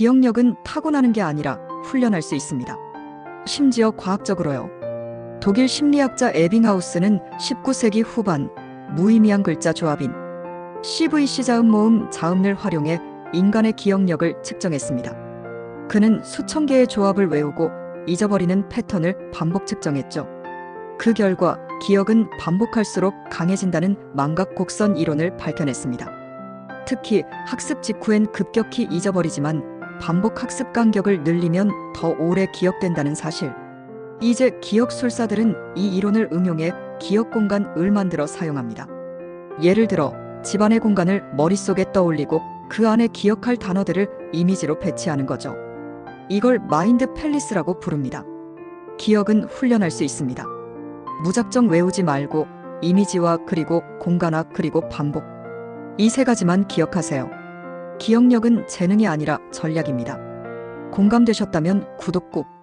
기억력은 타고나는 게 아니라 훈련할 수 있습니다. 심지어 과학적으로요. 독일 심리학자 에빙하우스는 19세기 후반 무의미한 글자 조합인 CVC 자음 모음 자음을 활용해 인간의 기억력을 측정했습니다. 그는 수천 개의 조합을 외우고 잊어버리는 패턴을 반복 측정했죠. 그 결과 기억은 반복할수록 강해진다는 망각 곡선 이론을 밝혀냈습니다. 특히 학습 직후엔 급격히 잊어버리지만 반복 학습 간격을 늘리면 더 오래 기억된다는 사실. 이제 기억술사들은 이 이론을 응용해 기억 공간을 만들어 사용합니다. 예를 들어 집안의 공간을 머릿속에 떠올리고 그 안에 기억할 단어들을 이미지로 배치하는 거죠. 이걸 마인드 팰리스라고 부릅니다. 기억은 훈련할 수 있습니다. 무작정 외우지 말고 이미지와 그리고 공간화 그리고 반복. 이 세 가지만 기억하세요. 기억력은 재능이 아니라 전략입니다. 공감되셨다면 구독 꾹.